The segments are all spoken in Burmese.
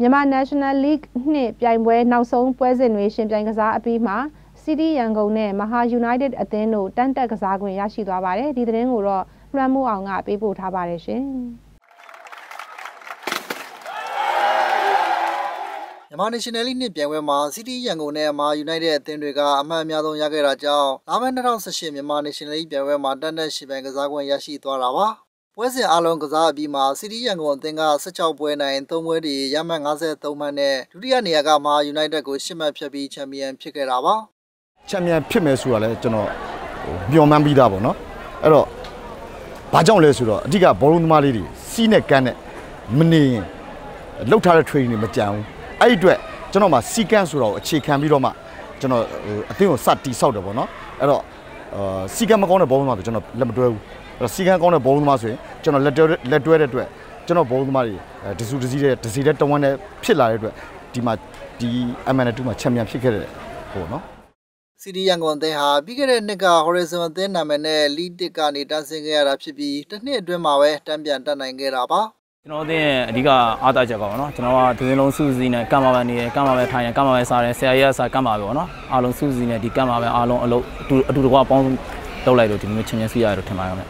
မြန်မာ National League နှစ်ပြိုင်ပွဲနောက်ဆုံးပွဲစဉ်တွေရှင်ပြိုင်ကစားအပြီးမှာ City ရန်ကုန်နဲ့မဟာ United အသင်းတို့တန်တက်ကစားခွင့်ရရှိသွားပါတယ်ဒီသတင်းကိုတော့လွှမ်းမှုအောင်ကပေးပို့ထားပါတယ်ရှင်မြန်မာ National League နှစ်ပြိုင်ပွဲမှာ City ရန်ကုန်နဲ့မာ United အသင်းတွေကအမှတ်အများဆုံးရခဲ့တာကြောင့်လာမယ့်2018မြန်မာ National League ပြိုင်ပွဲမှာတန်တက်ရှိပိုင်ကစားခွင့်ရရှိသွားတာပါ ပွဲစဉ်အလုံးကစားအပြီးမှာစီတီရန်ကုန်အသင်းက16ပွဲနိုင်3ပွဲတည်ရမှတ်53မှတ်နဲ့ဒုတိယနေရာကမာယူနိုက်တက်ကို10မှတ်ဖြတ်ပြီးချန်ပီယံဖြစ်ခဲ့တာပါချန်ပီယံဖြစ်မယ်ဆိုတာလည်းကျွန်တော်မျှော်မှန်းပြီးသားပေါ့နော်အဲ့တော့ဘာကြောင့်လဲဆိုတော့အဓိကဘောလုံးသမားလေးတွေစီးနဲ့ကန်းနဲ့မနေရင်လှုပ်ထားတဲ့ training တွေမကြံဘူးအဲ့ဒီအတွက်ကျွန်တော်မှစီကန်းဆိုတော့အခြေခံပြီးတော့မှကျွန်တော်အသင်းကိုစတီဆောက်တယ်ပေါ့နော်အဲ့တော့ အာစီကန်းမကောင်းတဲ့ဘောလုံးသမားဆိုကျွန်တော်လက်မတွဲဘူးအဲ့တော့စီကန်းကောင်းတဲ့ဘောလုံးသမားဆိုရင်ကျွန်တော်လက်တွဲလက်တွဲတဲ့အတွက်ကျွန်တော်ဘောလုံးသမားတွေဒစုဒစည်းတဲ့ဒစီတဲ့တဝန်းနဲ့ဖြစ်လာတဲ့အတွက်ဒီမှာဒီ MN2 မှာချန်ပီယံဖြစ်ခဲ့တဲ့ဟိုနော်စီဒီယန်ကွန်အသင်းဟာပြီးခဲ့တဲ့နှစ်က Horizon အသင်းနာမည်နဲ့ League 1ကနေတန်းဆင်းခဲ့ရတာဖြစ်ပြီးတစ်နှစ်အတွင်းမှာပဲတန်းပြန်တက်နိုင်ခဲ့တာပါ ကျွန်တော်အသင်းရဲ့အဓိကအားသာချက်ပါပေါ့နော်ကျွန်တော်ကဒီစင်းလုံးစုစည်းနဲ့ကမ်းပါပဲနေရကမ်းပါပဲထိုင်ရကမ်းပါပဲစားတယ်ဆရာကြီးကစားကမ်းပါပဲပေါ့နော်အားလုံးစုစည်းနဲ့ဒီကမ်းပါပဲအားလုံးအလုပ်အတူအတူတကွပေါင်းလုပ်လိုက်လို့ဒီမျိုးချင်းချင်းစီးရတယ်လို့ထင်ပါတယ်ခင်ဗျ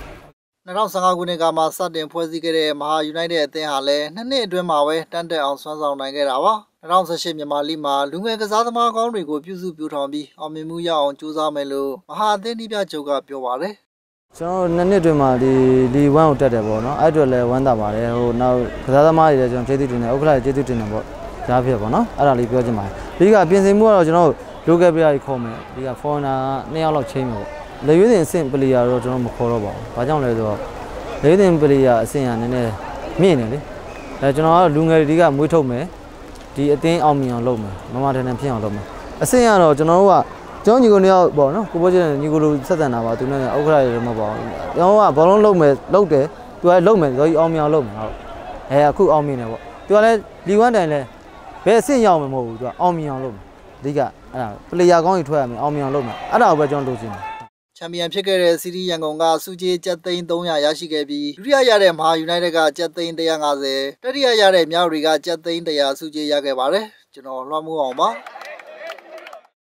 2015ခုနှစ်ကမှစတင်ဖွဲ့စည်းခဲ့တဲ့မဟာ United အသင်းဟာလည်းနှစ်နှစ်အတွင်းမှာပဲတန်းတက်အောင်ဆွမ်းဆောင်နိုင်ခဲ့တာပါ2018မြန်မာလိမှာလူငယ်ကစားသမားကောင်းတွေကိုပြုစုပြောထောင်ပြီးအောင်မြင်မှုရအောင်ကြိုးစားမယ်လို့မဟာအသင်းဒီပြချုပ်ကပြောပါတယ် ကျွန်တော်နှစ်နှစ်တွင်မှာဒီလီ1ကိုတက်တယ်ပေါ့နော်အဲ့အတွက်လည်းဝမ်းသာပါတယ်ဟိုနောက်ကစားသမားတွေလည်းကျွန်တော်ကျေးဇူးတင်တယ်ဥက္ကဋ္ဌကျေးဇူးတင်တယ်ပေါ့ကြားဖြစ်ပေါ့နော်အဲ့ဒါလေးပြောချင်ပါတယ်ဒီကပြင်ဆင်မှုကတော့ကျွန်တော် local player ကြီးခေါ်မယ်ဒီက foreigner နှစ်ယောက်လောက်ချိန်မယ်ပေါ့လေရွေးတင်အဆင့် player တော့ကျွန်တော်မခေါ်တော့ပါဘူးဘာကြောင့်လဲဆိုတော့လေရွေးတင် player အဆင့်ကနည်းနည်းမြင့်နေလေအဲကျွန်တော်ကလူငယ်တွေကမွေးထုတ်မယ်ဒီအသင်းအောင်မြင်အောင်လုပ်မယ်မမတန်တန်ဖြစ်အောင်လုပ်မယ်အဆင့်ကတော့ကျွန်တော်တို့က ကျွန်တော်ညီကိုနှစ်ယောက်ပေါ့နော်ကိုပေါ်ကျတဲ့ညီကိုလိုဆက်ဆံတာပါသူနဲ့ဥက္ကဋ္ဌရေမပေါ့ကျွန်တော်ကဘောလုံးလုံးမယ်လုပ်တယ်သူကလုံးမယ်ဆိုပြီးအောင်မြင်အောင်လုပ်မယ်ဟုတ်အဲအခုအောင်မြင်တယ်ပေါ့သူကလည်းလီဝမ်တိုင်လဲဘယ်အဆင့်ရောက်မှာမဟုတ်ဘူးသူကအောင်မြင်အောင်လုပ်မယ်အဓိကအဲ့ဒါပလေယာကောင်းကြီးထွက်ရမယ်အောင်မြင်အောင်လုပ်မယ်အဲ့ဒါကိုပဲကျွန်တော်လုပ်ချင်တယ်ချန်ပီယံဖြစ်ခဲ့တဲ့စီးတီးရန်ကုန်ကစုကြေးကျပ်သိန်း300ရရှိခဲ့ပြီးဒုတိယရတဲ့မဟာယူနိုက်တက်ကကျပ်သိန်း150တတိယရတဲ့မြောက်တွေကကျပ်သိန်း100စုကြေးရခဲ့ပါတယ်ကျွန်တော်လွှမ်းမိုးအောင်ပါ